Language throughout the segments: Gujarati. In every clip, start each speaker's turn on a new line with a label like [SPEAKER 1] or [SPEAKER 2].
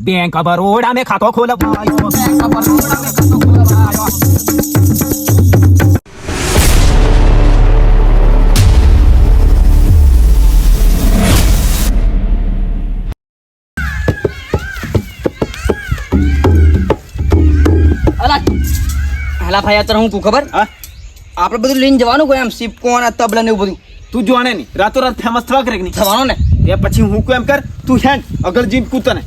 [SPEAKER 1] બેંક બરોડા મેં ખાતો ખોલવાયો.
[SPEAKER 2] બેંક બરોડા મેં ખાતું ખોલવાયો. ભાઈ અત્યારે હું તું ખબર?
[SPEAKER 1] હા?
[SPEAKER 2] આપણે બધું લઈને જવાનું કોઈ આમ સિપકો અને તબલા ને એવું બધું?
[SPEAKER 1] તું જોવાને નહીં. રાતોરાત ફેમસ થવા કરે કે નહીં?
[SPEAKER 2] થવાનું ને?
[SPEAKER 1] એ પછી હું કેમ કર? તું હેંડ અગર જીમ કૂતને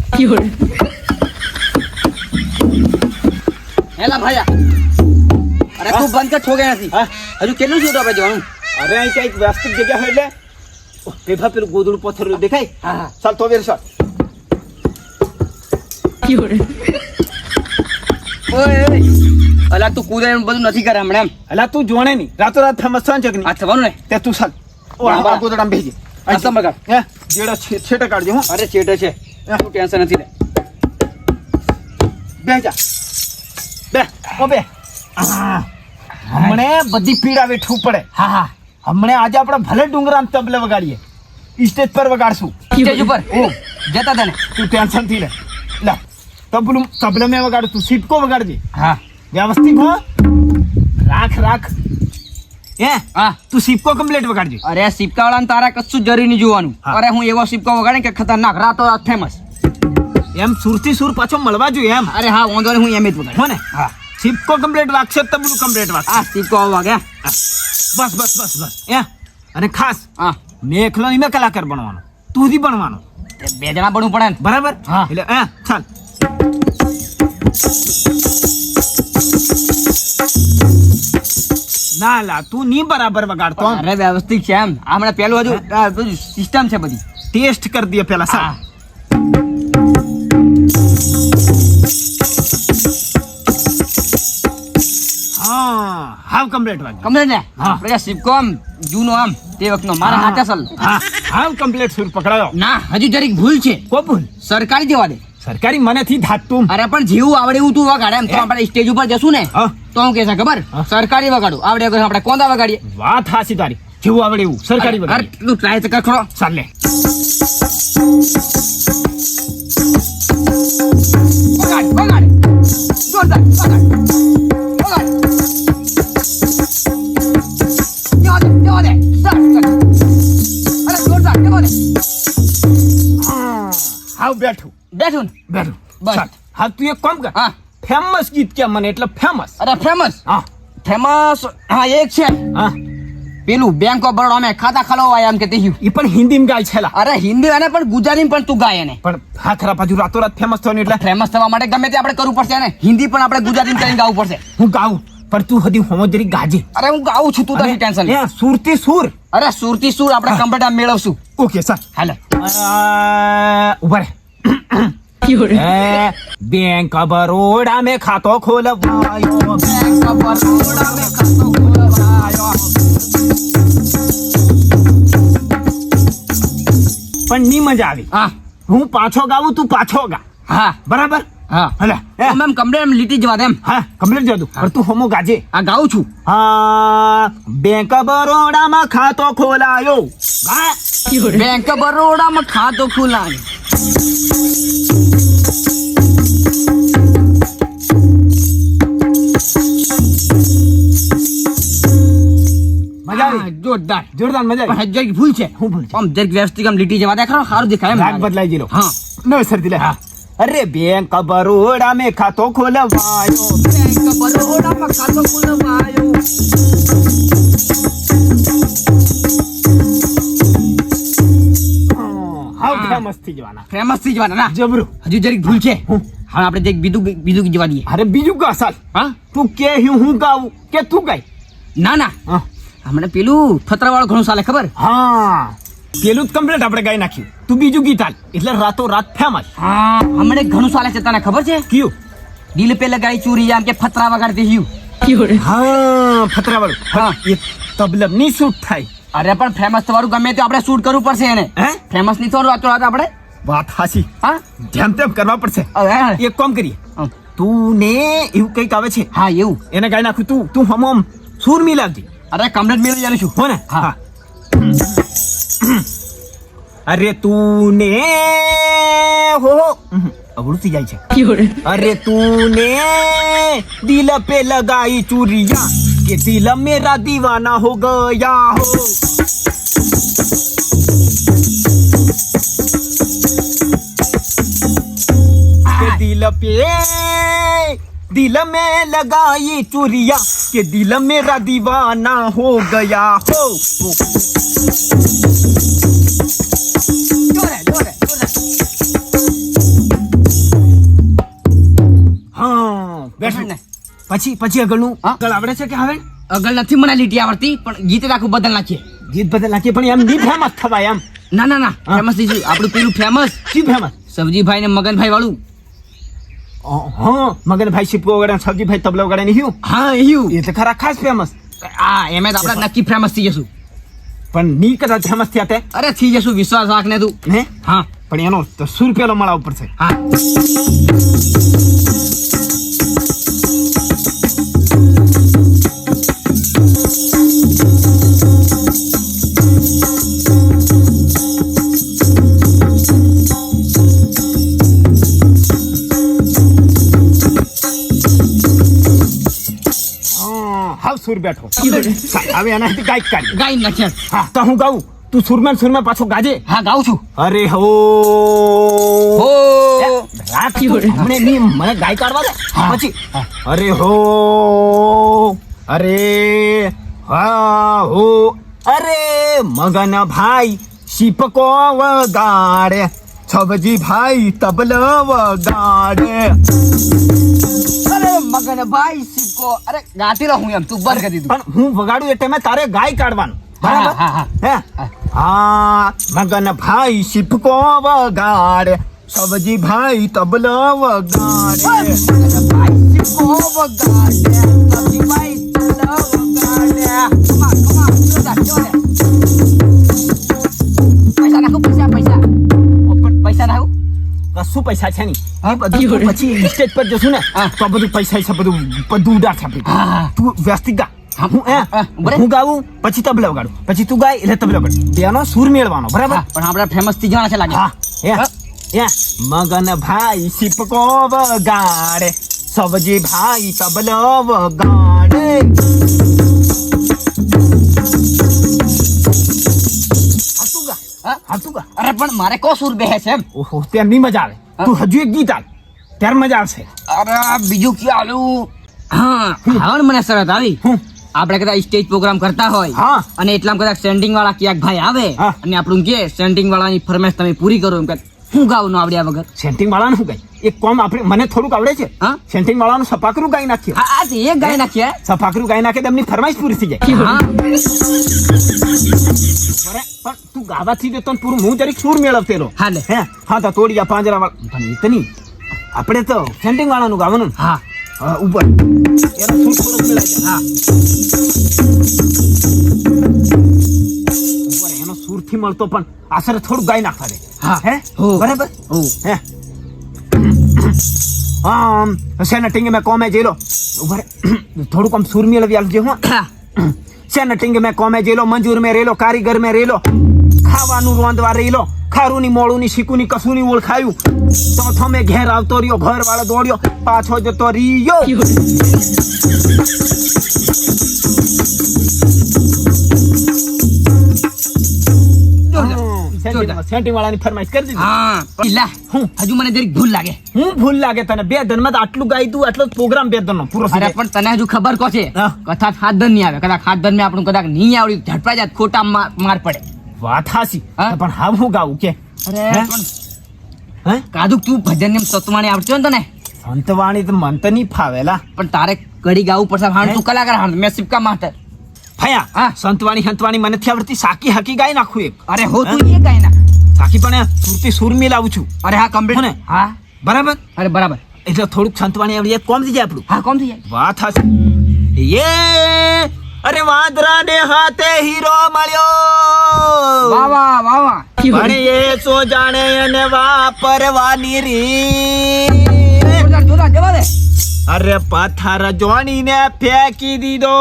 [SPEAKER 2] હેલા ભાઈ અરે તું બંધ કર ઠોગે નથી હજુ કેટલું છૂટ આપણે જવાનું?
[SPEAKER 1] અરે અહીં કંઈક વ્યવસ્થિત જગ્યા હોય એટલે. પેભા પેલું ગોદડું પથ્થર દેખાય?
[SPEAKER 2] હા હા.
[SPEAKER 1] ચાલ તો વેર
[SPEAKER 2] ઓય અલા તું કૂદે એમ બધું નથી કરે હમણાં
[SPEAKER 1] અલા તું જોણે નહીં. રાતો રાત થવા છે કે નહીં.
[SPEAKER 2] આ થવાનું ને.
[SPEAKER 1] તે તું સાલ ઓ આ. ગોદડામાં બેસી
[SPEAKER 2] આ સમર.
[SPEAKER 1] હે? જેડો છેટા કાઢજો હું.
[SPEAKER 2] અરે છેટે છે. તું ટેન્શન નથી લે.
[SPEAKER 1] બે જા. બે. ઓ બે. હમણે બધી પીડા વેઠવું પડે.
[SPEAKER 2] હા હા.
[SPEAKER 1] હમણે આજે આપણે ભલે ડુંગરા તબલે વગાડીએ સ્ટેજ પર વગાડશું.
[SPEAKER 2] સ્ટેજ ઉપર. ઓ. જતા તને.
[SPEAKER 1] તું ટેન્શનથી લે. લે. તબલું તબલે મેં વગાડું તું સીટકો વગાડજે.
[SPEAKER 2] હા.
[SPEAKER 1] વ્યવસ્થિત હો. રાખ રાખ. હે?
[SPEAKER 2] હા.
[SPEAKER 1] તું સિપકો કમ્પ્લીટ વગાડજે.
[SPEAKER 2] અરે સિપકા વાળાને તારા કશું જરી નહીં જોવાનું. અરે હું એવો સિપકો વગાડે કે ખતરનાક રાતો રાત ફેમસ
[SPEAKER 1] એમ સુરથી સુર પાછો મળવા જોઈએ એમ.
[SPEAKER 2] અરે હા વાંધો નહીં હું એમ જ વગાડે.
[SPEAKER 1] હો ને?
[SPEAKER 2] હા.
[SPEAKER 1] સિપકો કમ્પ્લીટ વાગશે તબલું કમ્પ્લીટ વાગશે.
[SPEAKER 2] હા સિપકો વાગે
[SPEAKER 1] બસ બસ બસ બસ. હે? અને ખાસ
[SPEAKER 2] હા.
[SPEAKER 1] મેં એકલો નહીં મેં કલાકાર બનવાનો. તું જ બનવાનો.
[SPEAKER 2] બે જણા બનવું પડે
[SPEAKER 1] બરાબર?
[SPEAKER 2] હા.
[SPEAKER 1] એટલે હે ચાલ. ના લા તું નહીં બરાબર વગાડતો.
[SPEAKER 2] અરે વ્યવસ્થિત છે એમ. હમણાં પેલું હજુ સિસ્ટમ છે બધી.
[SPEAKER 1] ટેસ્ટ કરી દઈએ પેલા
[SPEAKER 2] હા.
[SPEAKER 1] હા હાવ કમ્પ્લીટ વાગે
[SPEAKER 2] કમ્પ્લેટ ને?
[SPEAKER 1] હા.
[SPEAKER 2] આપણે જૂનો આમ તે વખતનો. મારા હાથે સલ
[SPEAKER 1] હા હાવ કમ્પ્લીટ સુર પકડાયો.
[SPEAKER 2] ના હજુ જરીક ભૂલ છે.
[SPEAKER 1] કો ભૂલ
[SPEAKER 2] સરકારી જવા દે.
[SPEAKER 1] સરકારી મનેથી ધાતું
[SPEAKER 2] અરે પણ જેવું આવડે એવું તું વગાડે. એમ તો આપણે સ્ટેજ ઉપર જશું ને તો હું કે ખબર. સરકારી વગાડું. આવડે વગર આપણે કોંદા વગાડીએ?
[SPEAKER 1] વાત હાસી તારી. જેવું આવડે એવું. સરકારી વગાડે
[SPEAKER 2] તું ટ્રાય તો કર ખરો
[SPEAKER 1] ચાલ બેઠું
[SPEAKER 2] ને.
[SPEAKER 1] બેઠું.
[SPEAKER 2] બસ.
[SPEAKER 1] હા તું એક કામ કર.
[SPEAKER 2] હા.
[SPEAKER 1] ફેમસ ગીત કે મને એટલે ફેમસ.
[SPEAKER 2] અરે ફેમસ?
[SPEAKER 1] હા.
[SPEAKER 2] ફેમસ? હા એક છે.
[SPEAKER 1] હા.
[SPEAKER 2] પેલું બેંક ઓફ બરોડા મેં ખાતા ખલવાય એમ કે તે
[SPEAKER 1] એ પણ હિન્દીમાં ગાય છેલા
[SPEAKER 2] અરે હિન્દી અને પણ ગુજરાતીમાં પણ તું ગાય એને.
[SPEAKER 1] પણ હા ખરા પાછું રાતોરાત ફેમસ થવાનું એટલે.
[SPEAKER 2] ફેમસ થવા માટે ગમે તે આપણે કરવું પડશે ને. હિન્દી પણ આપણે ગુજરાતીમાં કરીને ગાવું પડશે.
[SPEAKER 1] હું ગાઉં પણ તું હજી હોમો જરી ગાજે.
[SPEAKER 2] અરે હું ગાઉં છું તું તારી ટેન્શન
[SPEAKER 1] એ સુરતી સુર.
[SPEAKER 2] અરે સુરતી સુર આપણે. કમ્પ્લીટ મેળવશું.
[SPEAKER 1] ઓકે સર
[SPEAKER 2] હાલે.
[SPEAKER 1] ઊભા રે એ, બેંક બરોડા મેં ખાતો ખોલવાયો.
[SPEAKER 2] બેંક બરોડા મેં ખાતું ખોલવાયો.
[SPEAKER 1] પણ ની મજા આવી.
[SPEAKER 2] હા.
[SPEAKER 1] હું પાછો ગાવું તું પાછો ગા.
[SPEAKER 2] હા.
[SPEAKER 1] બરાબર?
[SPEAKER 2] હા.
[SPEAKER 1] હલે
[SPEAKER 2] એમ કમ્પ્લીટ એમ લીટી જવા એમ.
[SPEAKER 1] હા કમ્પ્લીટ જતું પણ તું હોમો ગાજે.
[SPEAKER 2] આ ગાઉં છું.
[SPEAKER 1] હા બેંક ઓફ બરોડામાં ખાતો ખોલાયો.
[SPEAKER 2] બેંક ઓફ બરોડામાં ખાતો ખોલાયું. જોરદાર.
[SPEAKER 1] જોરદાર મજા આવી?
[SPEAKER 2] જરીક ભૂલ છે.
[SPEAKER 1] હું ભૂલ?
[SPEAKER 2] આમ જરીક વ્યવસ્થિત આમ લીટી જવા દે ખરો સારું દેખાય
[SPEAKER 1] રાગ બદલાઈ ગયેલો.
[SPEAKER 2] હા.
[SPEAKER 1] નવેસરથી લે. અરે બેંક બરોડા મેં ખાતો ખોલવાયો.
[SPEAKER 2] બેંક ઓફ બરોડામાં ખાતું ખોલવાયું.
[SPEAKER 1] ફેમસ થઈ જવાના.
[SPEAKER 2] ફેમસ થઈ જવાના ના.
[SPEAKER 1] જબરું.
[SPEAKER 2] હજુ જરીક ભૂલ છે. હવે આપણે જરીક બીજું બીજું જવા દઈએ.
[SPEAKER 1] અરે બીજું ગા સાલ.
[SPEAKER 2] હા?
[SPEAKER 1] તું કે હું હું ગાઉં કે તું ગાય?
[SPEAKER 2] ના ના.
[SPEAKER 1] હા.
[SPEAKER 2] હમણાં પેલું ફતરા વાળું ઘણું ચાલે ખબર?
[SPEAKER 1] હા. પેલું જ કમ્પ્લીટ આપણે ગાઈ નાખ્યું. તું બીજું ગીત હાલ. એટલે રાતો રાત ફેમસ
[SPEAKER 2] હા. હમણાં ઘણું ચાલે છે તને ખબર છે?
[SPEAKER 1] કયું?
[SPEAKER 2] દિલ પે લગાઈ ચૂરી આમ કે ફતરા વગાડતી હ્યું
[SPEAKER 1] હા. ફતરા વાળું
[SPEAKER 2] હા.
[SPEAKER 1] એ તબલબની શૂટ થાય.
[SPEAKER 2] અરે પણ ફેમસ થવાનું ગમે તે આપણે શૂટ કરવું પડશે એને.
[SPEAKER 1] હે?
[SPEAKER 2] ફેમસની થોડું વાત આપણે?
[SPEAKER 1] વાત હાસી
[SPEAKER 2] હા?
[SPEAKER 1] જેમ તેમ કરવા પડશે. એક કામ કરીએ. તું ને એવું કંઈક આવે છે?
[SPEAKER 2] હા એવું.
[SPEAKER 1] એને ગાઈ નાખું. તું તું હમ હમ સૂર મિલાવજે
[SPEAKER 2] અરે કમરેટ મિલાવી છું.
[SPEAKER 1] હો. ને
[SPEAKER 2] હા.
[SPEAKER 1] અરે તું ને હો. અઘરું થઈ જાય છે. અરે તું ને દિલ પે લગાઈ ચુરિયા. कि दिल मेरा दीवाना हो गया हो। के दिल पे, दिल में लगाई चूरिया, के दिल मेरा दीवाना हो गया हो।
[SPEAKER 2] જોરે
[SPEAKER 1] પછી પછી આગળનું
[SPEAKER 2] હા?
[SPEAKER 1] આગળ આવડે છે કે હવે?
[SPEAKER 2] આગળ નથી મને લીટી આવડતી પણ ગીત આખું બદલ નાખીએ.
[SPEAKER 1] ગીત બદલ નાખીએ પણ એમ નહીં ફેમસ થવાય એમ.
[SPEAKER 2] ના ના ના
[SPEAKER 1] હા.
[SPEAKER 2] ફેમસ થઈ ગયું આપણું પેલું ફેમસ
[SPEAKER 1] શું ફેમસ
[SPEAKER 2] સબજીભાઈ ને મગનભાઈ વાળું
[SPEAKER 1] હા મગનભાઈ શિપકો વગેરે સબજીભાઈ તબલા વગેરે નહીં
[SPEAKER 2] હા એવું
[SPEAKER 1] એ તો ખરા ખાસ ફેમસ
[SPEAKER 2] આ એમ જ આપણે નક્કી ફેમસ થઈ જશું.
[SPEAKER 1] પણ ની કદાચ ફેમસ થયા તે?
[SPEAKER 2] અરે થઈ જશું વિશ્વાસ રાખ ને તું.
[SPEAKER 1] ને?
[SPEAKER 2] હા.
[SPEAKER 1] પણ એનો તો સુર પેલો મળવા ઉપર છે.
[SPEAKER 2] હા
[SPEAKER 1] હા. બેઠો. હવે એનાથી ગાયક કાઢી
[SPEAKER 2] ગાઈ નાખ્યા
[SPEAKER 1] હા તો હું ગાઉં? તું સુરમાં સુરમાન પાછો ગાજે.
[SPEAKER 2] હા ગાઉં છું.
[SPEAKER 1] અરે હો.
[SPEAKER 2] હો.
[SPEAKER 1] રાખી હમણે ની મને ગાય કાઢવા દે. પછી? અરે હો. અરે હા હો. અરે મગન ભાઈ શીપકો વગાડે. છબજી ભાઈ તબલ વગાડે.
[SPEAKER 2] અરે મગન ભાઈ સિક્કો અરે ગાતી રહું એમ તું બંધ કરી દીધું.
[SPEAKER 1] પણ હું વગાડું એટલે મેં તારે ગાય કાઢવાનું.
[SPEAKER 2] હા,
[SPEAKER 1] બરાબર
[SPEAKER 2] હા, હા.
[SPEAKER 1] મગન ભાઈ શીપકો વગાડે સબજી ભાઈ તબલો વગાડે.
[SPEAKER 2] મગન ભાઈ સિક્કો વગાડે સબજીભાઈ તબલા પૈસા
[SPEAKER 1] છે નહીં.
[SPEAKER 2] હા,
[SPEAKER 1] બધું પછી સ્ટેજ પર જશું ને. તો બધું પૈસા છે બધું બધું ઉડાર છે. તું વ્યસ્તિક ગા
[SPEAKER 2] હું.
[SPEAKER 1] હું ગાવું પછી તબલા વગાડું. પછી તું ગાય એટલે તબલા વગાડ. તેનો સુર મેળવાનો બરાબર?
[SPEAKER 2] પણ આપણે ફેમસથી જવાના છે લાગે.
[SPEAKER 1] હા એ મગન ભાઈ સિપકો વગાડે સબજી ભાઈ તબલો વગાડે.
[SPEAKER 2] અરે પણ મારે કો સુર બેહે છે એમ?
[SPEAKER 1] ઓહો ત્યાં નહીં મજા આવે. તું હજુ એક ગીત આલ. ત્યારે મજા આવશે.
[SPEAKER 2] અરે બીજું ક્યાં આલું? હા હવે મને શરત આવી.
[SPEAKER 1] હું
[SPEAKER 2] આપણે કદાચ સ્ટેજ પ્રોગ્રામ કરતા હોય અને એટલામાં કદાચ સેન્ડિંગ વાળા ક્યાંક ભાઈ આવે અને આપણું કે સેન્ડિંગ વાળાની ફરમાઈશ તમે પૂરી કરો એમ કે હું ગાવું ન આવડ્યા વગર?
[SPEAKER 1] સેન્ટિંગ વાળાનું શું ગાય? એક કોમ આપણે મને થોડુંક આવડે છે.
[SPEAKER 2] હા?
[SPEAKER 1] સેન્ટિંગ વાળાનું સફાકરું ગાઈ નાખીએ.
[SPEAKER 2] હા આ એક ગાય નાખીએ.
[SPEAKER 1] સફાકરું ગાઈ નાખે તેમની ફરમાઈશ પૂરી થઈ જાય.
[SPEAKER 2] હા.
[SPEAKER 1] પણ તું ગાવાથી જતો ને પૂરું હું જરીક સૂર મેળવતેલો
[SPEAKER 2] હા લે.
[SPEAKER 1] હે? હા તો તોડિયા પાંજરા વાળા પણ એ તો નહીં. આપણે તો સેન્ટિંગ વાળાનું ગાવાનું
[SPEAKER 2] હા.
[SPEAKER 1] હા, ઉપર. એનો સૂર થોડોક મેળાઈ
[SPEAKER 2] હા.
[SPEAKER 1] સૂરથી મળતો પણ આશરે થોડું ગાઈ નાખવા દે
[SPEAKER 2] હા.
[SPEAKER 1] હે. બરાબર?
[SPEAKER 2] હે.
[SPEAKER 1] આમ સેનેટિંગ મેં કોમે જેલો. ઉભરે થોડુંક આમ સૂર મેળવી આલજે હું.
[SPEAKER 2] હા.
[SPEAKER 1] સેનેટિંગ મેં કોમે જેલો મંજૂર મેં રેલો કારીગર મેં રેલો. ખાવાનું રોંધવા રેલો ખારું ની મોળું ની શીકું ની કશું ની ઓળખાયું. ચોથો મેં ઘેર આવતો રહ્યો ઘર વાળો દોડ્યો પાછો જતો રહ્યો.
[SPEAKER 2] જોરદાર.
[SPEAKER 1] વાળાની ફરમાઈશ કરી દીધી.
[SPEAKER 2] હા લા,
[SPEAKER 1] હું?
[SPEAKER 2] હજુ મને જરીક ભૂલ લાગે.
[SPEAKER 1] હું ભૂલ લાગે તને? બે ધનમાં તો આટલું ગાઈ તું આટલો પ્રોગ્રામ બે ધનનો. પૂરો
[SPEAKER 2] અરે પણ તને હજુ ખબર કો છે. કથા હાથ ધન નહીં આવે. કદાચ હાથ ધન આપણું કદાચ નહીં આવડી ઝડપા જાત ખોટા માર પડે.
[SPEAKER 1] વાત હાસી પણ હા હું ગાવું કે?
[SPEAKER 2] અરે
[SPEAKER 1] હે?
[SPEAKER 2] કાદુક તું ભજન ને સતવાણી આવડતું ને તને?
[SPEAKER 1] સંતવાણી તો મન તો નહીં ફાવેલા
[SPEAKER 2] પણ તારે કડી ગાવું પડશે હાણ તું કલાકાર હાણ મેં સિપકા માસ્ટર
[SPEAKER 1] ભયા
[SPEAKER 2] હા.
[SPEAKER 1] સંતવાણી સંતવાણી મને થી આવડતી સાકી હાકી ગાય નાખું એક.
[SPEAKER 2] અરે હો તું એ ગાય ના
[SPEAKER 1] સાકી પણ સુરતી સુર મિલાવું છું.
[SPEAKER 2] અરે હા કમ્પ્લીટ
[SPEAKER 1] ને?
[SPEAKER 2] હા.
[SPEAKER 1] બરાબર?
[SPEAKER 2] અરે બરાબર.
[SPEAKER 1] એટલે થોડુંક સંતવાણી આવડી કોમ થઈ જાય આપણું.
[SPEAKER 2] હા કોમ થઈ જાય.
[SPEAKER 1] વાત હાસી યે! અરે વાંદરા ને હાથે હીરો મળ્યો.
[SPEAKER 2] વાહ વાહ વાહ વાહ.
[SPEAKER 1] પણ એ સો જાણે એને વાપરવાની
[SPEAKER 2] દે.
[SPEAKER 1] અરે પથ્થર જોડીને ફેંકી દીધો.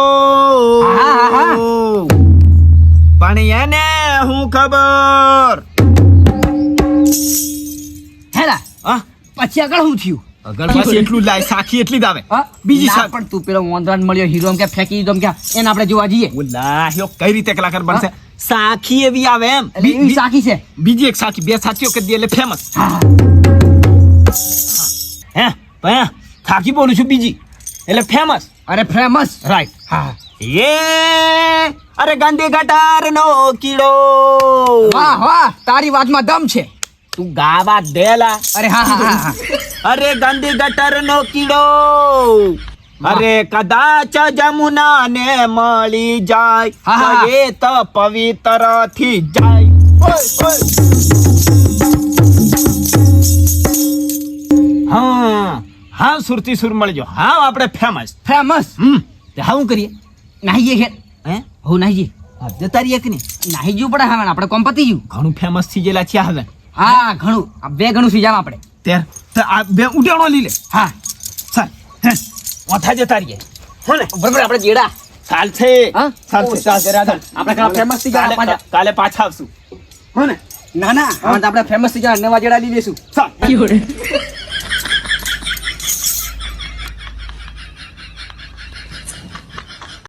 [SPEAKER 1] પણ એને હું ખબર
[SPEAKER 2] હેલા
[SPEAKER 1] હા?
[SPEAKER 2] પછી આગળ શું થયું?
[SPEAKER 1] અગર બસ એટલું લાય સાખી એટલી જ આવે. બીજી સાખ
[SPEAKER 2] પણ તું પેલો વોંદરાને મળ્યો હીરો એમ કે ફેંકી દીધો એમ કે એને આપણે જોવા જઈએ.
[SPEAKER 1] ઓલા યો કઈ રીતે કલાકાર બનશે? સાખી એવી આવે એમ.
[SPEAKER 2] એટલે સાખી છે.
[SPEAKER 1] બીજી એક સાખી બે સાખીઓ કરી દે એટલે ફેમસ
[SPEAKER 2] હે
[SPEAKER 1] ભયા સાખી બોલું છું બીજી. એટલે ફેમસ
[SPEAKER 2] અરે ફેમસ
[SPEAKER 1] રાઈટ
[SPEAKER 2] હા
[SPEAKER 1] એ અરે ગાંધી ગટાર નો કીડો.
[SPEAKER 2] વાહ વાહ તારી વાતમાં દમ છે.
[SPEAKER 1] તું ગાવા દેલા.
[SPEAKER 2] અરે હા હા
[SPEAKER 1] અરે ગંદી ગટર નો કીડો અરે કદાચ જમુના ને મળી જાય. એ તો પવિત્રથી જાય. હા હા સુરતી સુર મળજો. હા આપણે ફેમસ
[SPEAKER 2] ફેમસ
[SPEAKER 1] હમ.
[SPEAKER 2] હા હું કરીએ? નાહીએ ઘેર.
[SPEAKER 1] હે?
[SPEAKER 2] હું નાહીએ.
[SPEAKER 1] જતા રહીએ કે નહીં?
[SPEAKER 2] નાહી જવું પડે હવે આપણે કોમ પતી ગયું
[SPEAKER 1] ઘણું ફેમસ થઈ ગયેલા છીએ હવે
[SPEAKER 2] હા ઘણું. આ બે ઘણું સીજામ આપણે.
[SPEAKER 1] તેર. તો આ બે ઉડાણો લઈ લે.
[SPEAKER 2] હા.
[SPEAKER 1] ચાલ હે. ઓથા જતા રહીએ. હો ને?
[SPEAKER 2] બરાબર આપણે જેડા.
[SPEAKER 1] ચાલશે
[SPEAKER 2] હા?
[SPEAKER 1] ચાલશે
[SPEAKER 2] છે. આપણે કાલે ફેમસ થઈ ગયા
[SPEAKER 1] કાલે-
[SPEAKER 2] પાછા.
[SPEAKER 1] આવશું. હો ને?
[SPEAKER 2] ના ના. આપણે ફેમસ થઈ ગયા નવા જેડા લઈ લેશું
[SPEAKER 1] ચાલ.